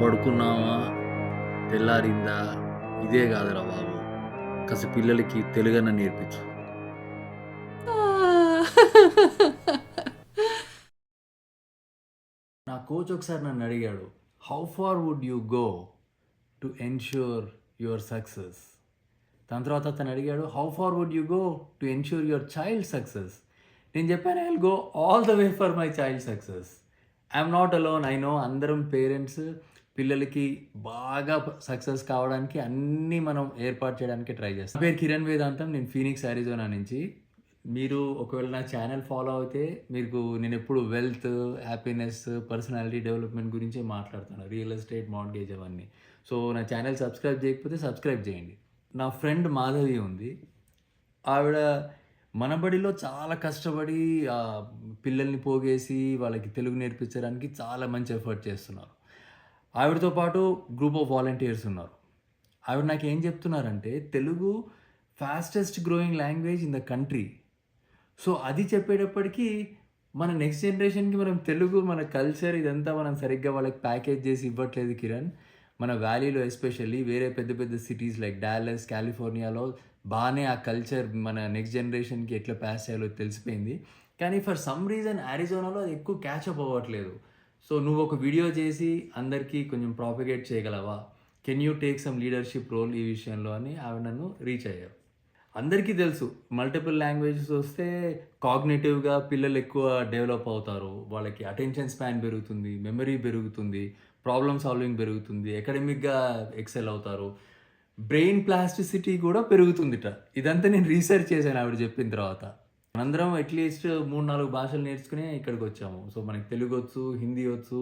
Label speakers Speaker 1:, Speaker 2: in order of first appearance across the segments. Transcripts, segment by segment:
Speaker 1: పడుకున్నామా తెల్లారిందా? ఇదే కాదురా బాబు. కాస్త పిల్లలకి తెలుగన్న నేర్పించు. నా కోచ్ ఒకసారి నన్ను అడిగాడు how far would you go to ensure your success దాని తర్వాత అతను అడిగాడు how far would you go to ensure your child success నేను చెప్పాను I will go all the way for my child success I'm not alone I know అందరం parents పిల్లలకి బాగా success కావడానికి అన్నీ మనం ఏర్పాటు చేయడానికి ట్రై చేస్తాం. పేరు కిరణ్ వేదాంతం నేను ఫీనిక్స్ అరిజోనా నుంచి. మీరు ఒకవేళ నా ఛానల్ ఫాలో అయితే మీకు నేను ఎప్పుడు వెల్త్ హ్యాపీనెస్ పర్సనాలిటీ డెవలప్మెంట్ గురించే మాట్లాడుతాను. రియల్ ఎస్టేట్ మార్గేజ్ అవన్నీ. సో నా ఛానల్ సబ్స్క్రైబ్ చేయకపోతే సబ్స్క్రైబ్ చేయండి. నా ఫ్రెండ్ మాధవి ఉంది. ఆవిడ మనబడిలో చాలా కష్టపడి పిల్లల్ని పోగేసి వాళ్ళకి తెలుగు నేర్పించడానికి చాలా మంచి ఎఫర్ట్ చేస్తున్నారు. ఆవిడతో పాటు గ్రూప్ ఆఫ్ వాలంటీర్స్ ఉన్నారు. ఆవిడ నాకు ఏం చెప్తున్నారంటే Telugu fastest growing language in the country so అది చెప్పేటప్పటికీ మన నెక్స్ట్ జనరేషన్కి మనం తెలుగు మన కల్చర్ ఇదంతా మనం సరిగ్గా వాళ్ళకి ప్యాకేజ్ చేసి ఇవ్వట్లేదు కిరణ్. మన వ్యాలీలో ఎస్పెషల్లీ వేరే పెద్ద పెద్ద సిటీస్ లైక్ డాలస్ కాలిఫోర్నియాలో బాగానే ఆ కల్చర్ మన నెక్స్ట్ జనరేషన్కి ఎట్లా పాస్ చేయాలో తెలిసిపోయింది. కానీ ఫర్ సమ్ రీజన్ అరిజోనాలో అది ఎక్కువ క్యాచ్ అప్ అవ్వట్లేదు. సో నువ్వు ఒక వీడియో చేసి అందరికీ కొంచెం ప్రాపగేట్ చేయగలవా? Can you take some leadership role ఈ విషయంలో అని ఆవిడ నన్ను రీచ్ అయ్యారు. అందరికీ తెలుసు మల్టిపుల్ లాంగ్వేజెస్ వస్తే కాగ్నేటివ్గా పిల్లలు ఎక్కువ డెవలప్ అవుతారు. వాళ్ళకి అటెన్షన్ స్పాన్ పెరుగుతుంది మెమరీ పెరుగుతుంది ప్రాబ్లమ్ సాల్వింగ్ పెరుగుతుంది అకాడమిక్గా ఎక్సెల్ అవుతారు. బ్రెయిన్ ప్లాస్టిసిటీ కూడా పెరుగుతుందిట. ఇదంతా నేను రీసెర్చ్ చేశాను ఆవిడ చెప్పిన తర్వాత. మనందరం అట్లీస్ట్ మూడు నాలుగు భాషలు నేర్చుకునే ఇక్కడికి వచ్చాము. సో మనకి తెలుగు వచ్చు హిందీ వచ్చు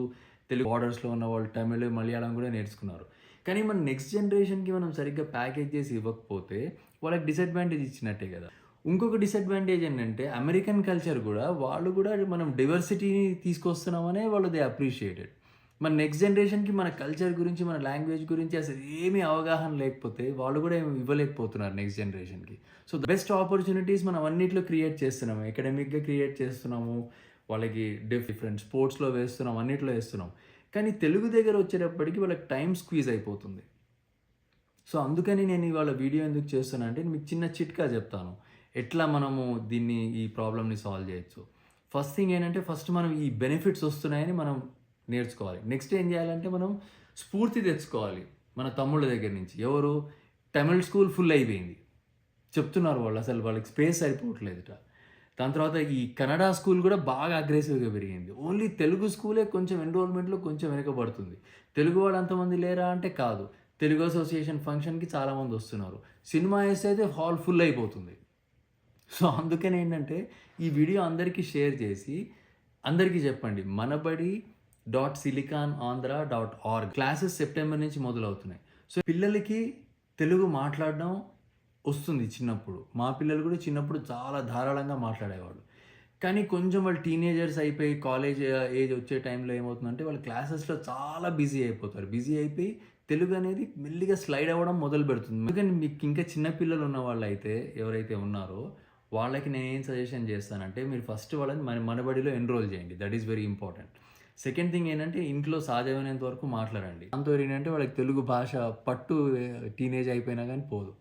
Speaker 1: తెలుగు బార్డర్స్లో ఉన్న వాళ్ళు తమిళ్ మలయాళం కూడా నేర్చుకున్నారు. కానీ మన నెక్స్ట్ జనరేషన్కి మనం సరిగ్గా ప్యాకేజ్ చేసి ఇవ్వకపోతే వాళ్ళకి డిసడ్వాంటేజ్ ఇచ్చినట్టే కదా. ఇంకొక డిసడ్వాంటేజ్ ఏంటంటే అమెరికన్ కల్చర్ కూడా వాళ్ళు కూడా మనం డైవర్సిటీని తీసుకొస్తున్నామనే వాళ్ళు దే అప్రిషియేటెడ్ మన నెక్స్ట్ జనరేషన్కి మన కల్చర్ గురించి మన లాంగ్వేజ్ గురించి అసలు ఏమీ అవగాహన లేకపోతే వాళ్ళు కూడా ఏమి ఇవ్వలేకపోతున్నారు నెక్స్ట్ జనరేషన్కి సో ద బెస్ట్ ఆపర్చునిటీస్ మనం అన్నిట్లో క్రియేట్ చేస్తున్నాము. అకాడమిక్గా క్రియేట్ చేస్తున్నాము. వాళ్ళకి డిఫరెంట్ స్పోర్ట్స్లో వేస్తున్నాం అన్నిట్లో వేస్తున్నాం కానీ తెలుగు దగ్గర వచ్చేటప్పటికి వాళ్ళకి టైం స్క్వీజ్ అయిపోతుంది. సో అందుకని నేను ఇవాళ వీడియో ఎందుకు చేస్తున్నా అంటే మీకు చిన్న చిట్కా చెప్తాను. ఎట్లా మనము దీన్ని ఈ ప్రాబ్లమ్ని సాల్వ్ చేయొచ్చు? ఫస్ట్ థింగ్ ఏంటంటే ఫస్ట్ మనం ఈ బెనిఫిట్స్ వస్తున్నాయని మనం నేర్చుకోవాలి. నెక్స్ట్ ఏం చేయాలంటే మనం స్ఫూర్తి తెచ్చుకోవాలి మన తమ్ముళ్ళ దగ్గర నుంచి. ఎవరు? తమిళ్ స్కూల్ ఫుల్ అయిపోయింది. చెప్తున్నారు వాళ్ళు అసలు వాళ్ళకి స్పేస్ సరిపోవట్లేదుట. దాని తర్వాత ఈ కన్నడ స్కూల్ కూడా బాగా అగ్రెసివ్గా పెరిగింది. ఓన్లీ తెలుగు స్కూలే కొంచెం ఎన్రోల్మెంట్లో కొంచెం వెనకబడుతుంది. తెలుగు వాళ్ళు అంతమంది లేరా అంటే కాదు. తెలుగు అసోసియేషన్ ఫంక్షన్కి చాలామంది వస్తున్నారు. సినిమా వేస్తే అయితే హాల్ ఫుల్ అయిపోతుంది. సో అందుకని ఏంటంటే ఈ వీడియో అందరికీ షేర్ చేసి అందరికీ చెప్పండి. Manabadi dot silicon Andhra dot org classes September నుంచి మొదలవుతున్నాయి. సో పిల్లలకి తెలుగు మాట్లాడడం వస్తుంది చిన్నప్పుడు. మా పిల్లలు కూడా చిన్నప్పుడు చాలా ధారాళంగా మాట్లాడేవాళ్ళు. కానీ కొంచెం వాళ్ళు టీనేజర్స్ అయిపోయి కాలేజ్ ఏజ్ వచ్చే టైంలో ఏమవుతుందంటే వాళ్ళు క్లాసెస్లో చాలా బిజీ అయిపోతారు. బిజీ అయిపోయి తెలుగు అనేది మెల్లిగా స్లైడ్ అవ్వడం మొదలు పెడుతుంది. ఎందుకంటే మీకు ఇంకా చిన్నపిల్లలు ఉన్న వాళ్ళు అయితే ఎవరైతే ఉన్నారో వాళ్ళకి నేను ఏం సజెషన్ చేస్తానంటే మీరు ఫస్ట్ వాళ్ళని మన మనబడిలో ఎన్రోల్ చేయండి. That is very important second thing ఏంటంటే ఇంట్లో సాధ్యమైనంత వరకు మాట్లాడండి. దాంతో ఏంటంటే వాళ్ళకి తెలుగు భాష పట్టు టీనేజ్ అయిపోయినా కానీ పోదు.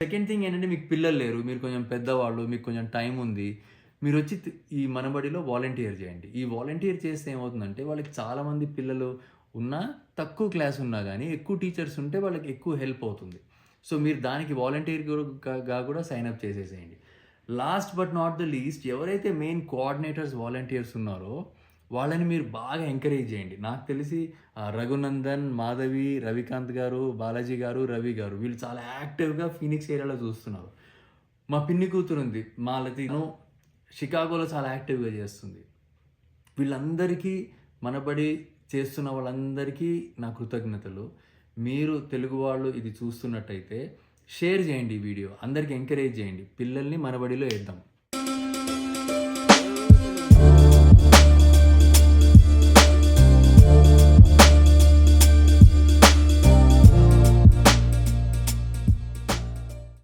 Speaker 1: సెకండ్ థింగ్ ఏంటంటే మీకు పిల్లలు లేరు మీరు కొంచెం పెద్దవాళ్ళు మీకు కొంచెం టైం ఉంది మీరు వచ్చి ఈ మనబడిలో వాలంటీర్ చేయండి. ఈ వాలంటీర్ చేస్తే ఏమవుతుందంటే వాళ్ళకి చాలామంది పిల్లలు ఉన్నా తక్కువ క్లాస్ ఉన్నా కానీ ఎక్కువ టీచర్స్ ఉంటే వాళ్ళకి ఎక్కువ హెల్ప్ అవుతుంది. సో మీరు దానికి వాలంటీర్గా కూడా సైన్ అప్ చేసేసేయండి. Last but not the least ఎవరైతే మెయిన్ కోఆర్డినేటర్స్ వాలంటీర్స్ ఉన్నారో వాళ్ళని మీరు బాగా ఎంకరేజ్ చేయండి. నాకు తెలిసి రఘునందన్ మాధవి రవికాంత్ గారు బాలాజీ గారు రవి గారు వీళ్ళు చాలా యాక్టివ్గా ఫీనిక్స్ ఏరియాలో చూస్తున్నారు. మా పిన్ని కూతురు ఉంది మాలతిను షికాగోలో చాలా యాక్టివ్గా చేస్తుంది. వీళ్ళందరికీ మనబడి చేస్తున్న వాళ్ళందరికీ నా కృతజ్ఞతలు. మీరు తెలుగు వాళ్ళు ఇది చూస్తున్నట్టయితే షేర్ చేయండి ఈ వీడియో అందరికీ ఎంకరేజ్ చేయండి. పిల్లల్ని మనబడిలో వేద్దాం